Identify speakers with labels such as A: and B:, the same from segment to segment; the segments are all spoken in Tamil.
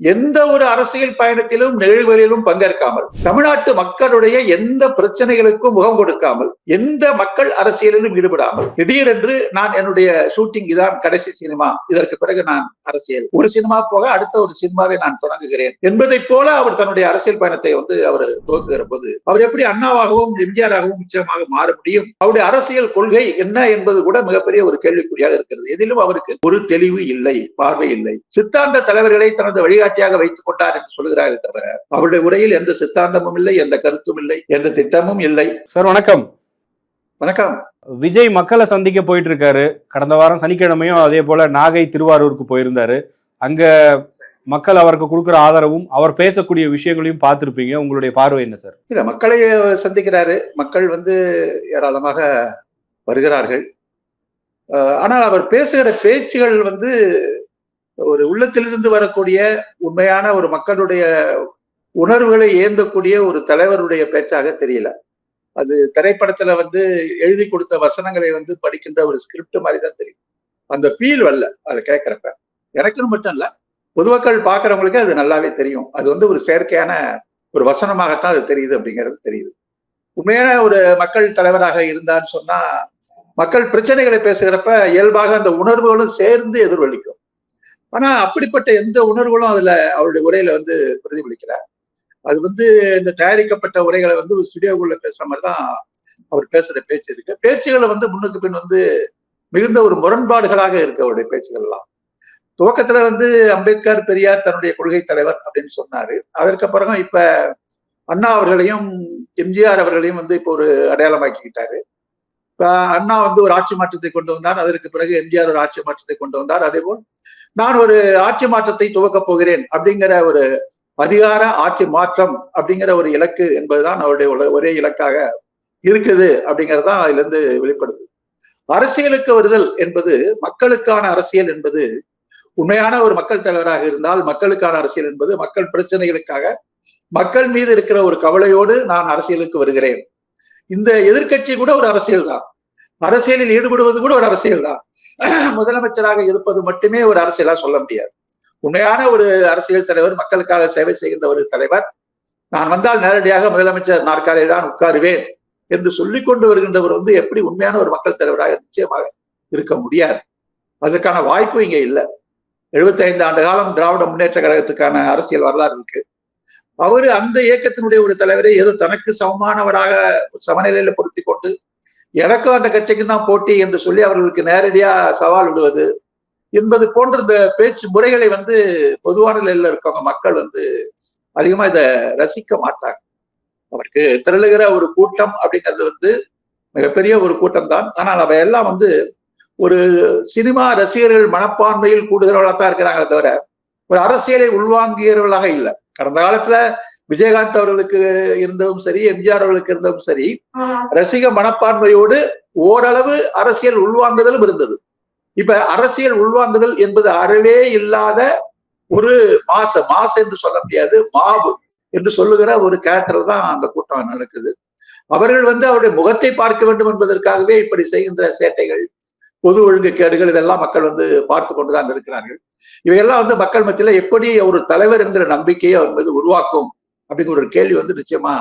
A: எந்த ஒரு அரசியல் பயணத்திலும் நிகழ்வுகளிலும் பங்கேற்காமல் தமிழ்நாட்டு மக்களுடைய எந்த பிரச்சனைகளுக்கும் முகம் கொடுக்காமல் எந்த மக்கள் அரசியலிலும் ஈடுபடாமல் திடீரென்று நான் என்னுடைய ஷூட்டிங் இதான் கடைசி சினிமா இதற்கு பிறகு நான் அரசியல். ஒரு சினிமா போக அடுத்த ஒரு சினிமாவை நான் தொடங்குகிறேன். என்பதை போல அவர் தன்னுடைய அரசியல் பயணத்தை வந்து அவர் துவக்குகிற போது அவர் எப்படி அண்ணாவாகவும் எம்ஜிஆராகவும் நிச்சயமாக மாற முடியும்? அவருடைய அரசியல் கொள்கை என்ன என்பது கூட மிகப்பெரிய ஒரு கேள்விக்குறியாக இருக்கிறது. எதிலும் அவருக்கு ஒரு தெளிவு இல்லை பார்வை இல்லை. சித்தாந்த தலைவர்களை தனது வழிகாட்டியாக வைத்துக் கொண்டார் என்று சொல்கிறாரே தவிர அவருடைய உரையில் எந்த சித்தாந்தமும் இல்லை எந்த கருத்தும் இல்லை எந்த திட்டமும் இல்லை.
B: சார் வணக்கம்.
A: வணக்கம்.
B: விஜய் மக்களை சந்திக்க போயிட்டு இருக்காரு கடந்த வாரம் சனிக்கிழமையும் அதே போல நாகை திருவாரூருக்கு போயிருந்தாரு. அங்க மக்கள் அவருக்கு கொடுக்குற ஆதரவும் அவர் பேசக்கூடிய விஷயங்களையும் பார்த்திருப்பீங்க. உங்களுடைய பார்வை என்ன சார்
A: இல்ல மக்களை சந்திக்கிறாரு. மக்கள் வந்து ஏராளமாக வருகிறார்கள். ஆனால் அவர் பேசுகிற பேச்சுகள் வந்து ஒரு உள்ளத்திலிருந்து வரக்கூடிய உண்மையான ஒரு மக்களுடைய உணர்வுகளை ஏந்தக்கூடிய ஒரு தலைவருடைய பேச்சாக தெரியல. அது திரைப்படத்துல வந்து எழுதி கொடுத்த வசனங்களை வந்து படிக்கின்ற ஒரு ஸ்கிரிப்ட் மாதிரி தான் தெரியும். அந்த ஃபீல் வரல அதை கேட்குறப்ப எனக்குன்னு மட்டும் இல்லை பொதுமக்கள் பார்க்குறவங்களுக்கு அது நல்லாவே தெரியும். அது வந்து ஒரு செயற்கையான ஒரு வசனமாகத்தான் அது தெரியுது அப்படிங்கிறது தெரியுது. உண்மையான ஒரு மக்கள் தலைவராக இருந்தான்னு சொன்னா மக்கள் பிரச்சனைகளை பேசுகிறப்ப இயல்பாக அந்த உணர்வுகளும் சேர்ந்து எதிர்வலிக்கும். ஆனா அப்படிப்பட்ட எந்த உணர்வுகளும் அதுல அவருடைய உரையில வந்து பிரதிபலிக்கல. அது வந்து இந்த தயாரிக்கப்பட்ட உரைகளை வந்து ஸ்டுடியோக்குள்ள பேசுற மாதிரி தான் அவர் பேசுற பேச்சு இருக்கு. பேச்சுகளை வந்து முன்னுக்கு பின் வந்து மிகுந்த ஒரு முரண்பாடுகளாக இருக்கு அவருடைய பேச்சுகள் எல்லாம் துவக்கத்துல வந்து அம்பேத்கர் பெரியார் தன்னுடைய கொள்கை தலைவர் அப்படின்னு சொன்னாரு. அதற்கு பிறகும் இப்ப அண்ணா அவர்களையும் எம்ஜிஆர் அவர்களையும் வந்து இப்போ ஒரு அடையாளமாக்கிக்கிட்டாரு. இப்ப அண்ணா வந்து ஒரு ஆட்சி மாற்றத்தை கொண்டு வந்தார். அதற்கு பிறகு எம்ஜிஆர் ஒரு ஆட்சி மாற்றத்தை கொண்டு வந்தார். அதே போல் நான் ஒரு ஆட்சி மாற்றத்தை துவக்கப் போகிறேன் அப்படிங்கிற ஒரு அதிகார ஆட்சி மாற்றம் அப்படிங்கிற ஒரு இலக்கு என்பதுதான் அவருடைய ஒரே- ஒரே இலக்காக இருக்குது அப்படிங்கிறது அதுல இருந்து வெளிப்படுது. அரசியலுக்கு வருதல் என்பது மக்களுக்கான அரசியல் என்பது உண்மையான ஒரு மக்கள் தலைவராக இருந்தால் மக்களுக்கான அரசியல் என்பது மக்கள் பிரச்சனைகளுக்காக மக்கள் மீது இருக்கிற ஒரு கவலையோடு நான் அரசியலுக்கு வருகிறேன். இந்த எதிர்க்கட்சி கூட ஒரு அரசியல் தான். அரசியலில் ஈடுபடுவது கூட ஒரு அரசியல் தான். முதலமைச்சராக இருப்பது மட்டுமே ஒரு அரசியலா சொல்ல முடியாது. உண்மையான ஒரு அரசியல் தலைவர் மக்களுக்காக சேவை செய்கின்ற ஒரு தலைவர் நான் வந்தால் நேரடியாக முதலமைச்சர் நாற்காலியில் தான் உட்காருவேன் என்று சொல்லிக் கொண்டு வருகின்றவர் வந்து எப்படி உண்மையான ஒரு மக்கள் தலைவராக நிச்சயமாக இருக்க முடியாது. அதற்கான வாய்ப்பு இங்க இல்லை. 75 ஆண்டு காலம் திராவிட முன்னேற்ற கழகத்துக்கான அரசியல் வரலாறு இருக்கு. அவரு அந்த இயக்கத்தினுடைய ஒரு தலைவரை ஏதோ தனக்கு சமமானவராக ஒரு சமநிலையில பொருத்தி கொண்டு எனக்கும் அந்த கட்சிக்கு தான் போட்டி என்று சொல்லி அவர்களுக்கு நேரடியா சவால் விடுவது என்பது போன்ற இந்த பேச்சு முறைகளை வந்து பொதுவான நிலையில இருக்கவங்க மக்கள் வந்து அதிகமா இதை ரசிக்க மாட்டாங்க. அவருக்கு திரளுகிற ஒரு கூட்டம் அப்படிங்கிறது வந்து மிகப்பெரிய ஒரு கூட்டம் தான். ஆனால் அவை எல்லாம் வந்து ஒரு சினிமா ரசிகர்கள் மனப்பான்மையில் கூடுகிறவர்களாக தான் இருக்கிறாங்களே தவிர ஒரு அரசியலை உள்வாங்கியவர்களாக இல்லை. கடந்த காலத்துல விஜயகாந்த் அவர்களுக்கு இருந்ததும் சரி எம்ஜிஆர் அவர்களுக்கு இருந்ததும் சரி ரசிக மனப்பான்மையோடு ஓரளவு அரசியல் உள்வாங்குதலும் இருந்தது. இப்ப அரசியல் உள்வாங்குதல் என்பது அறவே இல்லாத ஒரு மாச மாச என்று சொல்ல முடியாது மாவு என்று சொல்லுகிற ஒரு கேரக்டர் தான் அந்த கூட்டம் நடக்குது. அவர்கள் வந்து அவருடைய முகத்தை பார்க்க வேண்டும் என்பதற்காகவே இப்படி செய்கின்ற சேட்டைகள் பொது ஒழுங்கு கேடுகள் இதெல்லாம் மக்கள் வந்து பார்த்து கொண்டுதான் இருக்கிறார்கள். இவையெல்லாம் வந்து மக்கள் மத்தியில எப்படி ஒரு தலைவர் என்கிற நம்பிக்கையை அவர் மீது உருவாக்கும் அப்படிங்கிற ஒரு கேள்வி வந்து நிச்சயமா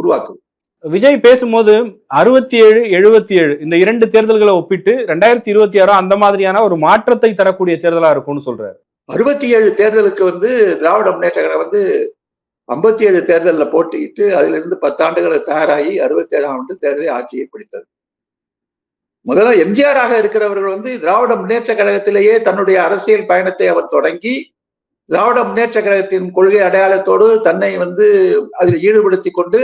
A: உருவாக்கும்.
B: விஜய் பேசும்போது அறுபத்தி ஏழு எழுபத்தி ஏழு இந்த இரண்டு தேர்தல்களை ஒப்பிட்டு ரெண்டாயிரத்தி இருபத்தி ஆறு அந்த மாதிரியான ஒரு மாற்றத்தை தரக்கூடிய தேர்தலா இருக்கும்னு சொல்றாரு.
A: அறுபத்தி ஏழு தேர்தலுக்கு வந்து திராவிட முன்னேற்ற கழகம் வந்து ஐம்பத்தி ஏழு தேர்தலில் போட்டியிட்டு அதிலிருந்து பத்தாண்டுகளை தயாராகி அறுபத்தி ஏழாம் ஆண்டு தேர்தலை ஆட்சியை பிடித்தது. முதல்ல எம்ஜிஆராக இருக்கிறவர்கள் வந்து திராவிட முன்னேற்ற கழகத்திலேயே தன்னுடைய அரசியல் பயணத்தை அவர் தொடங்கி திராவிட முன்னேற்ற கழகத்தின் கொள்கை அடையாளத்தோடு தன்னை வந்து அதில் ஈடுபடுத்தி கொண்டு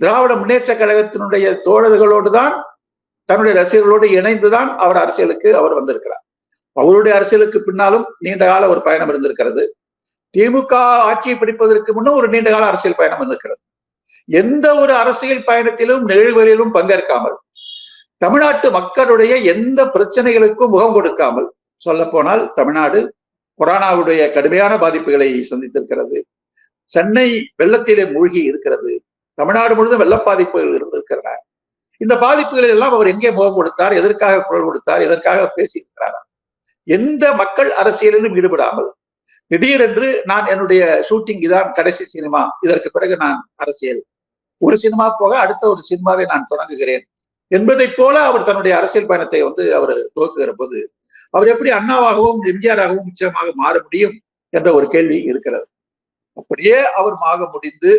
A: திராவிட முன்னேற்ற கழகத்தினுடைய தோழர்களோடு தான் தன்னுடைய ரசிகர்களோடு இணைந்துதான் அவர் அரசியலுக்கு அவர் வந்திருக்கிறார். அவருடைய அரசியலுக்கு பின்னாலும் நீண்ட கால ஒரு பயணம் இருந்திருக்கிறது. திமுக ஆட்சியை பிடிப்பதற்கு முன்னும் ஒரு நீண்ட கால அரசியல் பயணம் இருந்திருக்கிறது எந்த ஒரு அரசியல் பயணத்திலும் நிகழ்வுகளிலும் பங்கேற்காமல் தமிழ்நாட்டு மக்களுடைய எந்த பிரச்சனைகளுக்கும் முகம் கொடுக்காமல் சொல்ல போனால் தமிழ்நாடு கொரோனாவுடைய கடுமையான பாதிப்புகளை சந்தித்திருக்கிறது. சென்னை வெள்ளத்திலே மூழ்கி இருக்கிறது. தமிழ்நாடு முழுவதும் வெள்ள பாதிப்புகள் இருந்திருக்கின்றன இந்த பாதிப்புகளில் எல்லாம் அவர் எங்கே முகம் கொடுத்தார் எதற்காக குரல் கொடுத்தார் எதற்காக பேசியிருக்கிறாரா? எந்த மக்கள் அரசியலிலும் ஈடுபடாமல் திடீரென்று நான் என்னுடைய ஷூட்டிங் இதான் கடைசி சினிமா இதற்கு பிறகு நான் அரசியல். ஒரு சினிமா போக அடுத்த ஒரு சினிமாவை நான் தொடங்குகிறேன். என்பதை போல அவர் தன்னுடைய அரசியல் பயணத்தை வந்து அவர் துவக்குகிற போது அவர் எப்படி அண்ணாவாகவும் எம்ஜிஆராகவும் நிச்சயமாக மாற முடியும் என்ற ஒரு கேள்வி இருக்கிறது. அப்படியே அவர் மாக முடிந்து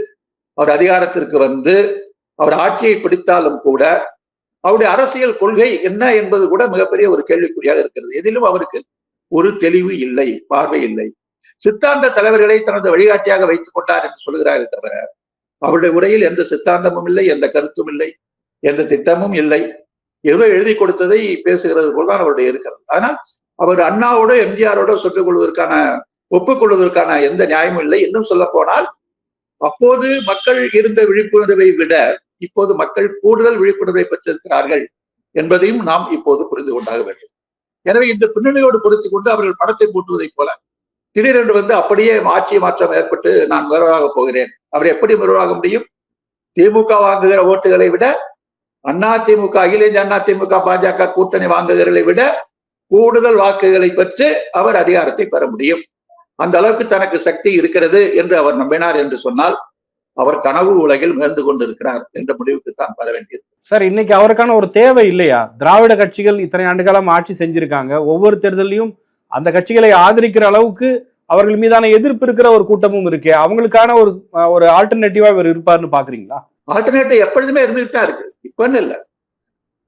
A: அவர் அதிகாரத்திற்கு வந்து அவர் ஆட்சியை பிடித்தாலும் கூட அவருடைய அரசியல் கொள்கை என்ன என்பது கூட மிகப்பெரிய ஒரு கேள்விக்குறியாக இருக்கிறது. எதிலும் அவருக்கு ஒரு தெளிவு இல்லை பார்வை இல்லை. சித்தாந்த தலைவர்களை தனது வழிகாட்டியாக வைத்துக் கொண்டார் என்று சொல்கிறாரே தவிர அவருடைய உரையில் எந்த சித்தாந்தமும் இல்லை எந்த கருத்தும் இல்லை எந்த திட்டமும் இல்லை. ஏதோ எழுதி கொடுத்ததை பேசுகிறது போல்தான் அவருடைய இருக்கிறது. ஆனால் அவர் அண்ணாவோட எம்ஜிஆரோட சொல்லிக் கொள்வதற்கான ஒப்புக்கொள்வதற்கான எந்த நியாயமும் இல்லை. இன்னும் சொல்ல போனால் அப்போது மக்கள் இருந்த விழிப்புணர்வை விட இப்போது மக்கள் கூடுதல் விழிப்புணர்வை பெற்றிருக்கிறார்கள் என்பதையும் நாம் இப்போது புரிந்து கொண்டாக வேண்டும். எனவே இந்த பின்னணியோடு பொறுத்து கொண்டு அவர்கள் படத்தை பூட்டுவதைப் போல திடீரென்று வந்து அப்படியே ஆட்சி மாற்றம் ஏற்பட்டு நான் முதல்வராக போகிறேன். அவர் எப்படி முதல்வராக முடியும்? திமுக வாங்குகிற ஓட்டுகளை விட அண்ணா திமுக அகில இந்திய அண்ணா திமுக பாஜக கூட்டணி வாங்குகிறதை விட கூடுதல் வாக்குகளை பெற்று அவர் அதிகாரத்தை பெற முடியும். அந்த அளவுக்கு தனக்கு சக்தி இருக்கிறது என்று அவர் நம்பினார் என்று சொன்னால் அவர் கனவு உலகில் மிதந்து கொண்டிருக்கிறார் என்ற முடிவுக்கு தான் வர வேண்டியது.
B: சார் இன்னைக்கு அவருக்கான ஒரு தேவை இல்லையா? திராவிட கட்சிகள் இத்தனை ஆண்டு காலம் ஆட்சி செஞ்சிருக்காங்க. ஒவ்வொரு தேர்தலையும் அந்த கட்சிகளை ஆதரிக்கிற அளவுக்கு அவர்கள் மீதான எதிர்ப்பு இருக்கிற ஒரு கூட்டமும் இருக்கு. அவங்களுக்கான ஒரு ஒரு ஆல்டர்னேட்டிவா இவர் இருப்பார்னு பாக்குறீங்களா?
A: ஆல்டர்னேட்டிவ் எப்பொழுதுமே இருந்துகிட்டு தான் இருக்கு. இப்பன்னு இல்லை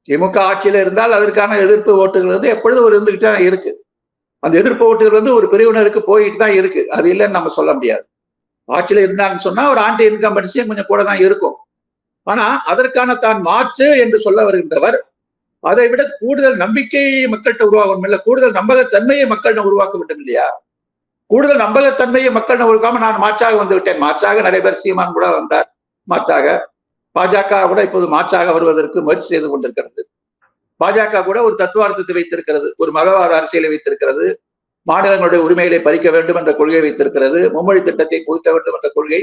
A: திமுக ஆட்சியில இருந்தால் அதற்கான எதிர்ப்பு ஓட்டுகள் வந்து எப்பொழுதும் ஒரு இருந்துகிட்டு தான் இருக்கு. அந்த எதிர்ப்பு ஓட்டுகள் வந்து ஒரு பிரிவினருக்கு போயிட்டு தான் இருக்கு. அது இல்லைன்னு நம்ம சொல்ல முடியாது. ஆட்சியில் இருந்தான்னு சொன்னா ஒரு ஆண்டி இன்கம் படிச்சு கொஞ்சம் கூட தான் இருக்கும். ஆனா அதற்கான தான் மாற்று என்று சொல்ல வருகின்றவர். அதை விட கூடுதல் நம்பிக்கையை மக்கள்கிட்ட உருவாகணும் இல்லை கூடுதல் நம்பகத்தன்மையை மக்கள்கிட்ட உருவாக்க வேண்டும் இல்லையா? கூடுதல் நம்பகத்தன்மையை மக்கள்கிட்ட உருவாக்காம நான் மாற்றாக வந்து விட்டேன் மாற்றாக நிறைய பேர் சீமான் கூட வந்தார். மாற்றாக பாஜக கூட இப்போது மாற்றாக வருவதற்கு முயற்சி செய்து கொண்டிருக்கிறது. பாஜக கூட ஒரு தத்துவார்த்தத்தை வைத்திருக்கிறது ஒரு மதவாத அரசியலை வைத்திருக்கிறது மாநிலங்களுடைய உரிமைகளை பறிக்க வேண்டும் என்ற கொள்கை வைத்திருக்கிறது மும்மொழி திட்டத்தை புகுத்த வேண்டும் என்ற கொள்கை.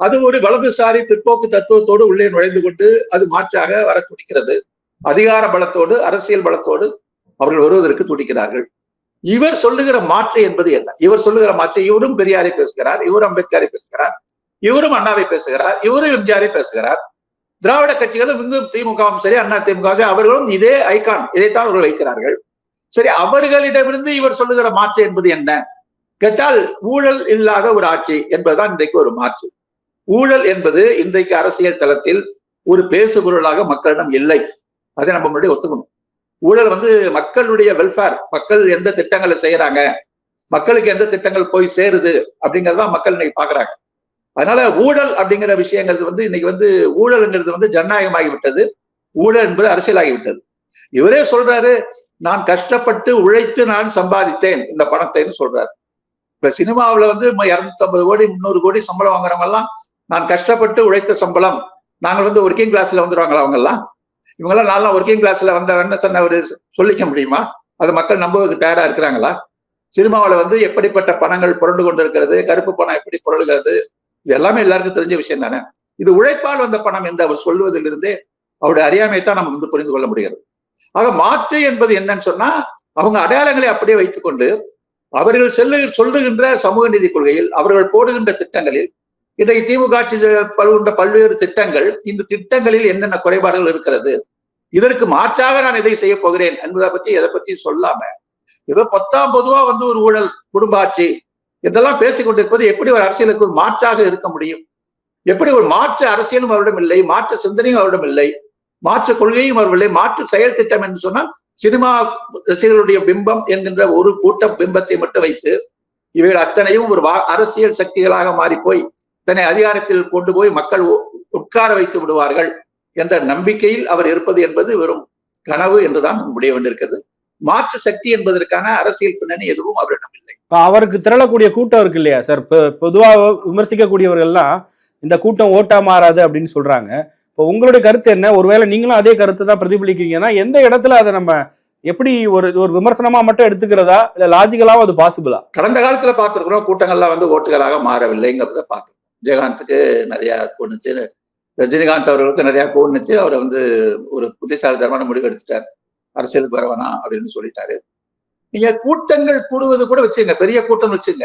A: அது ஒரு வலதுசாரி பிற்போக்கு தத்துவத்தோடு உள்ளே நுழைந்து கொண்டு அது மாற்றாக வர துடிக்கிறது. அதிகார பலத்தோடு அரசியல் பலத்தோடு அவர்கள் வருவதற்கு துடிக்கிறார்கள். இவர் சொல்லுகிற மாற்று என்பது என்ன? இவர் சொல்லுகிற மாற்று இவரும் பெரியாரை பேசுகிறார் இவரும் அம்பேத்கரை பேசுகிறார் இவரும் அண்ணாவை பேசுகிறார் இவரும் எம்ஜிஆரை பேசுகிறார். திராவிட கட்சிகளும் இங்கும் திமுகவும் சரி அண்ணா திமுக அவர்களும் இதே ஐகான் இதைத்தான் அவர்கள் வைக்கிறார்கள். சரி அவர்களிடமிருந்து இவர் சொல்லுகிற மாற்று என்பது என்ன? கேட்டால் ஊழல் இல்லாத ஒரு ஆட்சி என்பதுதான் இன்றைக்கு ஒரு மாற்று. ஊழல் என்பது இன்றைக்கு அரசியல் தளத்தில் ஒரு பேசு பொருளாக மக்களிடம் இல்லை. அதை நம்ம முன்னாடி ஒத்துக்கணும். ஊழல் வந்து மக்களுடைய வெல்ஃபேர் மக்கள் எந்த திட்டங்களை செய்யறாங்க மக்களுக்கு எந்த திட்டங்கள் போய் சேருது அப்படிங்கறதான் மக்கள் இன்னைக்கு பாக்குறாங்க அதனால ஊழல் அப்படிங்கிற விஷயங்கிறது வந்து இன்னைக்கு வந்து ஊழல்ங்கிறது வந்து ஜனநாயகமாகிவிட்டது. ஊழல் என்பது அரசியலாகிவிட்டது. இவரே சொல்றாரு நான் கஷ்டப்பட்டு உழைத்து நான் சம்பாதித்தேன் இந்த பணத்தைன்னு சொல்றாரு. இப்ப சினிமாவில வந்து இரநூத்தம்பது கோடி முந்நூறு கோடி சம்பளம் வாங்குறவங்க எல்லாம் நான் கஷ்டப்பட்டு உழைத்த சம்பளம் நாங்கள் வந்து ஒர்க்கிங் கிளாஸ்ல வந்துருவாங்களா அவங்க எல்லாம் இவங்கெல்லாம் நான்லாம் ஒர்க்கிங் கிளாஸ்ல வந்தவன்னு சொன்ன ஒரு சொல்லிக்க முடியுமா? அது மக்கள் நம்புவதற்கு தயாரா இருக்கிறாங்களா? சினிமாவில் வந்து எப்படிப்பட்ட பணங்கள் புரண்டு கொண்டிருக்கிறது? கருப்பு பணம் எப்படி புரளுகிறது? இது எல்லாமே எல்லாருக்கும் தெரிஞ்ச விஷயம் தானே? இது உழைப்பால் வந்த பணம் என்று அவர் சொல்லுவதிலிருந்தே அவருடைய அறியாமை தான் நம்ம வந்து புரிந்து கொள்ள முடிகிறது. ஆக மாற்று என்பது என்னன்னு சொன்னா அவங்க அடையாளங்களை அப்படியே வைத்துக்கொண்டு அவர்கள் செல்லு சொல்லுகின்ற சமூக நீதி கொள்கையில் அவர்கள் போடுகின்ற திட்டங்களில் இன்றைக்கு திமுக ஆட்சி பல்கின்ற பல்வேறு திட்டங்கள் இந்த திட்டங்களில் என்னென்ன குறைபாடுகள் இருக்கிறது? இதற்கு மாற்றாக நான் இதை செய்ய போகிறேன் என்பதை பத்தி எதை பத்தி சொல்லாம ஏதோ பத்தாம் பொதுவா வந்து ஒரு ஊழல் குடும்ப ஆட்சி இதெல்லாம் பேசிக் கொண்டிருப்பது எப்படி ஒரு அரசியலுக்கு ஒரு மாற்றாக இருக்க முடியும்? எப்படி ஒரு மாற்று அரசியலும் அவரிடம் இல்லை மாற்று சிந்தனையும் அவரிடம் இல்லை மாற்று கொள்கையும் அவர்களை மாற்று செயல் திட்டம் என்று சொன்னால் சினிமா ரசிகர்களுடைய பிம்பம் என்கின்ற ஒரு கூட்ட பிம்பத்தை மட்டும் வைத்து இவைகள் அத்தனையும் ஒரு அரசியல் சக்திகளாக மாறி போய் தன்னை அதிகாரத்தில் கொண்டு போய் மக்கள் உட்கார வைத்து விடுவார்கள் என்ற நம்பிக்கையில் அவர் இருப்பது என்பது வெறும் கனவு என்றுதான் முடிய வேண்டியிருக்கிறது. மாற்று சக்தி என்பதற்கான அரசியல் பின்னணி எதுவும் அவரிடம் இல்லை.
B: அவருக்கு திரளக்கூடிய கூட்டம் இருக்கு இல்லையா சார்? பொதுவாக விமர்சிக்கக்கூடியவர்கள்லாம் இந்த கூட்டம் ஓட்டா மாறாது அப்படின்னு சொல்றாங்க. இப்போ உங்களுடைய கருத்து என்ன? ஒருவேளை நீங்களும் அதே கருத்து தான் பிரதிபலிக்கிறீங்கன்னா எந்த இடத்துல அதை நம்ம எப்படி ஒரு ஒரு விமர்சனமா மட்டும் எடுத்துக்கிறதா? இல்ல லாஜிக்கலாவும் அது பாசிபிளா
A: கடந்த காலத்துல பார்த்திருக்கிறோம் கூட்டங்கள்லாம் வந்து ஓட்டுகளாக மாறவில்லைங்கிறத பார்த்திருக்கோம். விஜயகாந்துக்கு நிறைய கொண்டுச்சு ரஜினிகாந்த் அவர்களுக்கு நிறைய கோணுச்சு அவரை வந்து ஒரு புத்திசாலித்தனமான முடிவு எடுத்துட்டார். அரசியலுக்கு வர வேணாம் அப்படின்னு சொல்லிட்டாரு. நீங்க கூட்டங்கள் கூடுவது கூட வச்சுங்க பெரிய கூட்டம் வச்சுங்க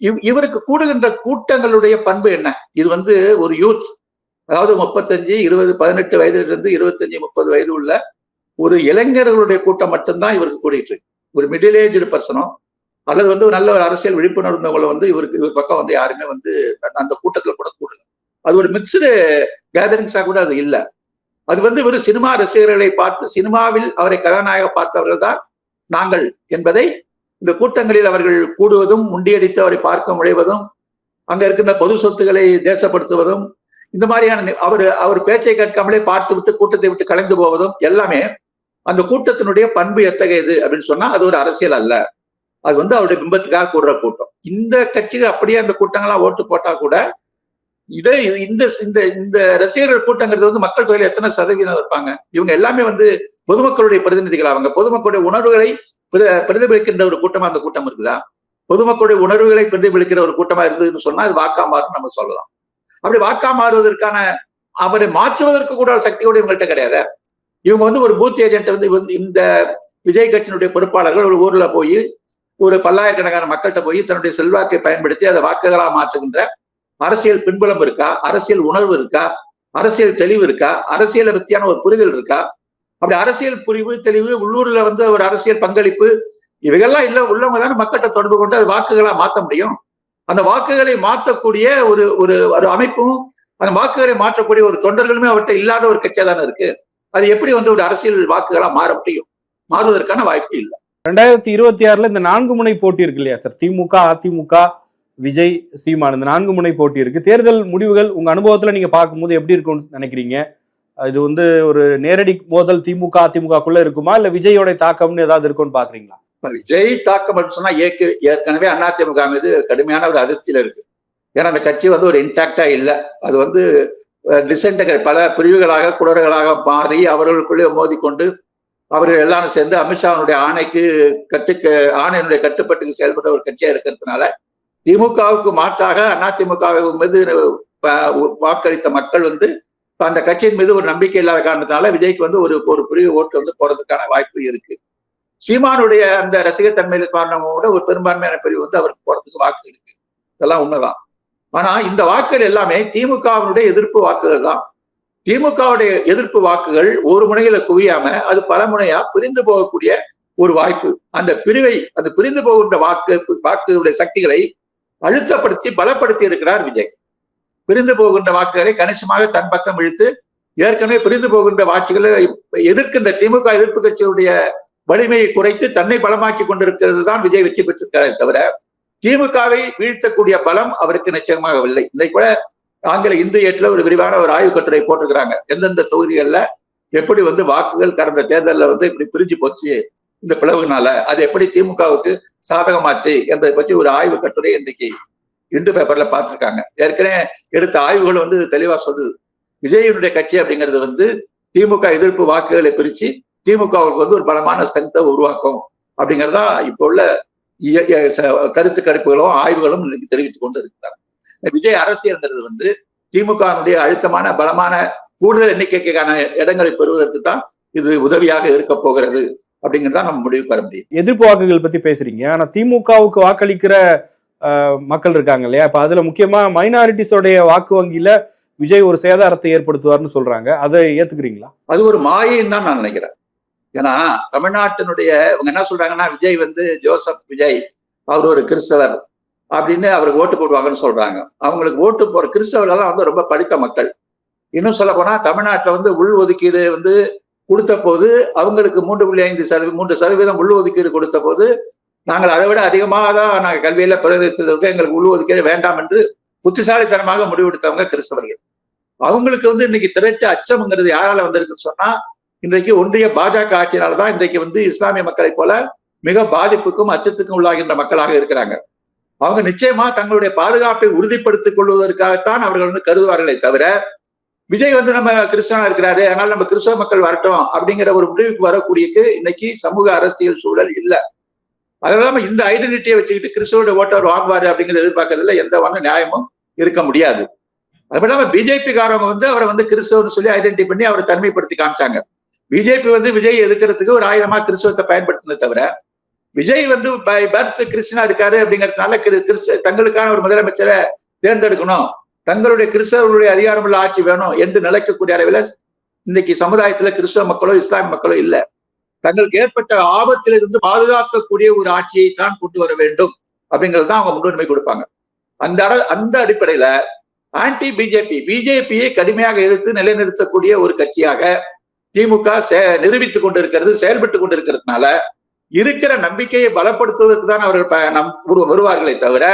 A: இவ்- இவருக்கு கூடுகின்ற கூட்டங்களுடைய பண்பு என்ன? இது வந்து ஒரு யூத். அதாவது முப்பத்தஞ்சு இருபது பதினெட்டு வயதிலிருந்து இருபத்தஞ்சு முப்பது வயது உள்ள ஒரு இளைஞர்களுடைய கூட்டம் மட்டும்தான் இவருக்கு கூடிட்டு இருக்கு. ஒரு மிடில் ஏஜ்டு பர்சனோ அல்லது வந்து ஒரு நல்ல ஒரு அரசியல் விழிப்புணர்வு வந்து இவருக்கு இவர் பக்கம் வந்து யாருமே வந்து அந்த- கூட்டத்தில் கூட கூடல. அது ஒரு மிக்சடு கேதரிங்ஸா கூட அது இல்லை. அது வந்து ஒரு சினிமா ரசிகர்களை பார்த்து சினிமாவில் அவரை கதாநாயக பார்த்தவர்கள் தான் நாங்கள் என்பதை இந்த கூட்டங்களில் அவர்கள் கூடுவதும் முண்டியடித்து அவரை பார்க்க முழைவதும் அங்க இருக்கின்ற பொது சொத்துக்களை தேசப்படுத்துவதும் இந்த மாதிரியான அவர் அவர் பேச்சை கேட்காமலே பார்த்து விட்டு கூட்டத்தை விட்டு கலைந்து போவதும் எல்லாமே அந்த கூட்டத்தினுடைய பண்பு எத்தகையது அப்படின்னு சொன்னா அது ஒரு அரசியல் அல்ல. அது வந்து அவருடைய பிம்பத்துக்காக கூடுற கூட்டம். இந்த கட்சிகள் அப்படியே அந்த கூட்டங்கள்லாம் ஓட்டு போட்டா கூட இதை இந்த இந்த இந்த ரசிகர்கள் கூட்டங்கிறது வந்து மக்கள் தொகையில எத்தனை சதவீதம் இருப்பாங்க? இவங்க எல்லாமே வந்து பொதுமக்களுடைய பிரதிநிதிகள் அவங்க. பொதுமக்களுடைய உணர்வுகளை பிரதிபலிக்கின்ற ஒரு கூட்டமா அந்த கூட்டம் இருக்குதா? பொதுமக்களுடைய உணர்வுகளை பிரதிபலிக்கிற ஒரு கூட்டமா இருந்ததுன்னு சொன்னா அது வாக்கா மாறும் நம்ம சொல்லலாம். அப்படி வாக்கா மாறுவதற்கான அவரை மாற்றுவதற்கு கூட சக்தி கூட இவங்கள்ட்ட கிடையாது? இவங்க வந்து ஒரு பூத் ஏஜென்ட் வந்து இந்த விஜய் கட்சியினுடைய பொறுப்பாளர்கள் ஒரு ஊர்ல போய் ஒரு பல்லாயிரக்கணக்கான மக்கள்கிட்ட போய் தன்னுடைய செல்வாக்கை பயன்படுத்தி அதை வாக்குகளாக மாற்றுகின்ற அரசியல் பின்புலம் இருக்கா? அரசியல் உணர்வு இருக்கா? அரசியல் தெளிவு இருக்கா? அரசியலை பத்தியான ஒரு புரிதல் இருக்கா? அப்படி அரசியல் புரிவு தெளிவு உள்ளூர்ல வந்து ஒரு அரசியல் பங்களிப்பு இவைகள்லாம் இல்ல. உள்ளவங்க தானே மக்கள்கிட்ட தொடர்பு கொண்டு அது வாக்குகளா மாத்த முடியும். அந்த வாக்குகளை மாற்றக்கூடிய ஒரு ஒரு ஒரு அமைப்பும் அந்த வாக்குகளை மாற்றக்கூடிய ஒரு தொண்டர்களுமே அவர்கிட்ட இல்லாத ஒரு கட்சியா தானே இருக்கு. அது எப்படி வந்து ஒரு அரசியல் வாக்குகளா மாற முடியும்? மாறுவதற்கான வாய்ப்பு இல்லை.
B: ரெண்டாயிரத்தி இருபத்தி ஆறுல இந்த நான்கு முனை போட்டி இருக்கு இல்லையா சார்? திமுக அதிமுக விஜய் சீமான் இந்த நான்கு முனை போட்டி இருக்கு. தேர்தல் முடிவுகள் உங்க அனுபவத்துல நீங்க பார்க்கும்போது எப்படி இருக்கும்னு நினைக்கிறீங்க? இது வந்து ஒரு நேரடி மோதல் திமுக அதிமுகக்குள்ள இருக்குமா? இல்ல விஜயோட தாக்கம்னு ஏதாவது இருக்கும்னு பாக்குறீங்களா
A: விஜய் தாக்கம் அப்படின்னு சொன்னா ஏக்கு ஏற்கனவே அதிமுக மீது கடுமையான ஒரு அதிருப்தியில இருக்கு. ஏன்னா அந்த கட்சி வந்து ஒரு இன்டாக்டா இல்ல. அது வந்து டிசென்டகர் பல பிரிவுகளாக குடர்களாக மாறி அவர்களுக்குள்ளே மோதிக்கொண்டு அவர்கள் எல்லாரும் சேர்ந்து அமித்ஷாவுடைய ஆணைக்கு கட்டுக்கு ஆணையினுடைய கட்டுப்பாட்டுக்கு செயல்பட்ட ஒரு கட்சியா இருக்கிறதுனால திமுகவுக்கு மாற்றாக அதிமுக மீது வாக்களித்த மக்கள் வந்து அந்த கட்சியின் மீது ஒரு நம்பிக்கை இல்லாத காரணத்தினால விஜய்க்கு வந்து ஒரு ஒரு பிரிவு ஓட்டு வந்து போறதுக்கான வாய்ப்பு இருக்கு. சீமானுடைய அந்த ரசிகத்தன்மையில காரணமோட ஒரு பெரும்பான்மையான பிரிவு வந்து அவருக்கு போறதுக்கு வாக்கு இருக்கு. இதெல்லாம் உண்மைதான். ஆனா இந்த வாக்குகள் எல்லாமே திமுகவினுடைய எதிர்ப்பு வாக்குகள் தான். திமுகவுடைய எதிர்ப்பு வாக்குகள் ஒரு முனையில குவியாம அது பல முனையா பிரிந்து போகக்கூடிய ஒரு வாய்ப்பு. அந்த பிரிவை அந்த பிரிந்து போகின்ற வாக்கு வாக்குடைய சக்திகளை அழுத்தப்படுத்தி பலப்படுத்தி இருக்கிறார் விஜய். பிரிந்து போகின்ற வாக்குகளை கணிசமாக தன் பக்கம் இழுத்து ஏற்கனவே பிரிந்து போகின்ற வாட்சிகளை எதிர்க்கின்ற திமுக எதிர்ப்பு கட்சியுடைய வலிமையை குறைத்து தன்னை பலமாக்கி கொண்டிருக்கிறது தான் விஜய் வெற்றி பெற்றிருக்கிறாரே தவிர திமுகவை வீழ்த்தக்கூடிய பலம் அவருக்கு நிச்சயமாகவில்லை இதை கூட ஆங்கில இந்து ஏட்டில் ஒரு விரிவான ஒரு ஆய்வு கட்டுரை போட்டிருக்கிறாங்க. எந்தெந்த தொகுதிகளில் எப்படி வந்து வாக்குகள் கடந்த தேர்தலில் வந்து இப்படி பிரிஞ்சு போச்சு இந்த பிளவுனால அது எப்படி திமுகவுக்கு சாதகமாச்சு என்பதை பற்றி ஒரு ஆய்வு கட்டுரை இன்றைக்கு இந்து பேப்பர்ல பார்த்திருக்காங்க. ஏற்கனவே எடுத்த ஆய்வுகள் வந்து இது தெளிவா சொல்லுது. விஜயனுடைய கட்சி அப்படிங்கிறது வந்து திமுக எதிர்ப்பு வாக்குகளை பிரிச்சு திமுகவுக்கு வந்து ஒரு பலமான ஸ்ட்ரென்த்தை உருவாக்கும் அப்படிங்கிறதா இப்போ உள்ள இய- கருத்து கணிப்புகளும் ஆய்வுகளும் இன்னைக்கு தெரிவித்துக் கொண்டு இருக்கிறாங்க விஜய் அரசியல்ங்கிறது வந்து திமுகவினுடைய அழுத்தமான பலமான கூடுதல் எண்ணிக்கைக்கான இடங்களை பெறுவதற்கு தான் இது உதவியாக இருக்க போகிறது அப்படிங்கிறதா நம்ம முடிவுக்கு வர முடியும்.
B: எதிர்ப்பு வாக்குகள் பத்தி பேசுறீங்க. ஆனா திமுகவுக்கு வாக்களிக்கிற மக்கள் இருக்காங்க இல்லையா? இப்ப அதுல முக்கியமா மைனாரிட்டிஸோடைய வாக்கு வங்கியில விஜய் ஒரு சேதாரத்தை ஏற்படுத்துவார்னு சொல்றாங்க. அதை ஏத்துக்கிறீங்களா?
A: அது ஒரு மாயைன்னு தான் நான் நினைக்கிறேன். ஏன்னா தமிழ்நாட்டினுடைய இவங்க என்ன சொல்றாங்கன்னா விஜய் வந்து ஜோசப் விஜய் அவர் ஒரு கிறிஸ்தவர் அப்படின்னு அவருக்கு ஓட்டு போடுவாங்கன்னு சொல்றாங்க. அவங்களுக்கு ஓட்டு போற கிறிஸ்தவர்கள்லாம் வந்து ரொம்ப படித்த மக்கள். இன்னும் சொல்ல போனா தமிழ்நாட்டில் வந்து உள் ஒதுக்கீடு வந்து கொடுத்த போது அவங்களுக்கு மூன்று புள்ளி ஐந்து சதவீதம் மூன்று சதவீதம் உள்ஒதுக்கீடு கொடுத்த போது நாங்கள் அதை விட அதிகமாக தான் நாங்கள் கல்வியில பிரகடனத்தில் இருக்க எங்களுக்கு உள்ஒதுக்கீடு வேண்டாம் என்று புத்திசாலித்தனமாக முடிவெடுத்தவங்க கிறிஸ்தவர்கள். அவங்களுக்கு வந்து இன்னைக்கு திரட்டு அச்சம்ங்கிறது யாரால வந்திருக்குன்னு சொன்னா இன்றைக்கு ஒன்றிய பாஜக ஆட்சியினால தான் இன்றைக்கு வந்து இஸ்லாமிய மக்களை போல மிக பாதிப்புக்கும் அச்சத்துக்கும் உள்ளாகின்ற மக்களாக இருக்கிறாங்க. அவங்க நிச்சயமா தங்களுடைய பாதுகாப்பை உறுதிப்படுத்திக் கொள்வதற்காகத்தான் அவர்கள் வந்து கருதுவார்களே தவிர விஜய் வந்து நம்ம கிறிஸ்தவனா இருக்கிறாரு அதனால நம்ம கிறிஸ்தவ மக்கள் வரட்டும் அப்படிங்கிற ஒரு முடிவுக்கு வரக்கூடியக்கு இன்னைக்கு சமூக அரசியல் சூழல் இல்லை. அது இந்த ஐடென்டிட்டியை வச்சுக்கிட்டு கிறிஸ்தவோட ஓட்டர் வாங்குவாரு அப்படிங்கிறத எதிர்பார்க்கறதுல எந்த வண்ண நியாயமும் இருக்க முடியாது. அது இல்லாம பிஜேபி காரவங்க வந்து அவரை வந்து கிறிஸ்தவன்னு சொல்லி ஐடென்டிஃபை பண்ணி அவரை தன்மைப்படுத்தி காமிச்சாங்க. பிஜேபி வந்து விஜய் எதுக்கிறதுக்கு ஒரு ஆயிரமா கிறிஸ்தவத்தை பயன்படுத்தினது தவிர விஜய் வந்து பை பர்த் கிறிஸ்டினா இருக்காரு அப்படிங்கிறதுனால கிரு- தங்களுக்கான ஒரு முதலமைச்சரை தேர்ந்தெடுக்கணும். தங்களுடைய கிறிஸ்தவர்களுடைய அதிகாரமுள்ள ஆட்சி வேணும் என்று நிலைக்கக்கூடிய அளவில் இன்னைக்கு சமுதாயத்துல கிறிஸ்தவ மக்களோ இஸ்லாமிய மக்களோ இல்லை. தங்களுக்கு ஏற்பட்ட ஆபத்திலிருந்து பாதுகாக்கக்கூடிய ஒரு ஆட்சியை தான் கொண்டு வர வேண்டும் அப்படிங்கிறது தான் அவங்க முன்னுரிமை கொடுப்பாங்க. அந்த அந்த அடிப்படையில ஆன்டி பிஜேபி பிஜேபியை கடுமையாக எதிர்த்து நிலைநிறுத்தக்கூடிய ஒரு கட்சியாக திமுக செ- நிரூபித்துக் கொண்டிருக்கிறது செயல்பட்டு கொண்டிருக்கிறதுனால இருக்கிற நம்பிக்கையை பலப்படுத்துவதற்கு தான் அவர்கள் நம் வருவார்களே தவிர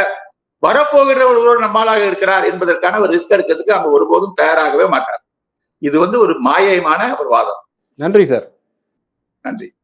A: வரப்போகிற ஒருவர் நம்மாளாக இருக்கிறார் என்பதற்கான ஒரு ரிஸ்க் எடுக்கிறதுக்கு அவங்க ஒருபோதும் தயாராகவே மாட்டார். இது வந்து ஒரு மாயமான ஒரு வாதம்.
B: நன்றி சார்
A: நன்றி.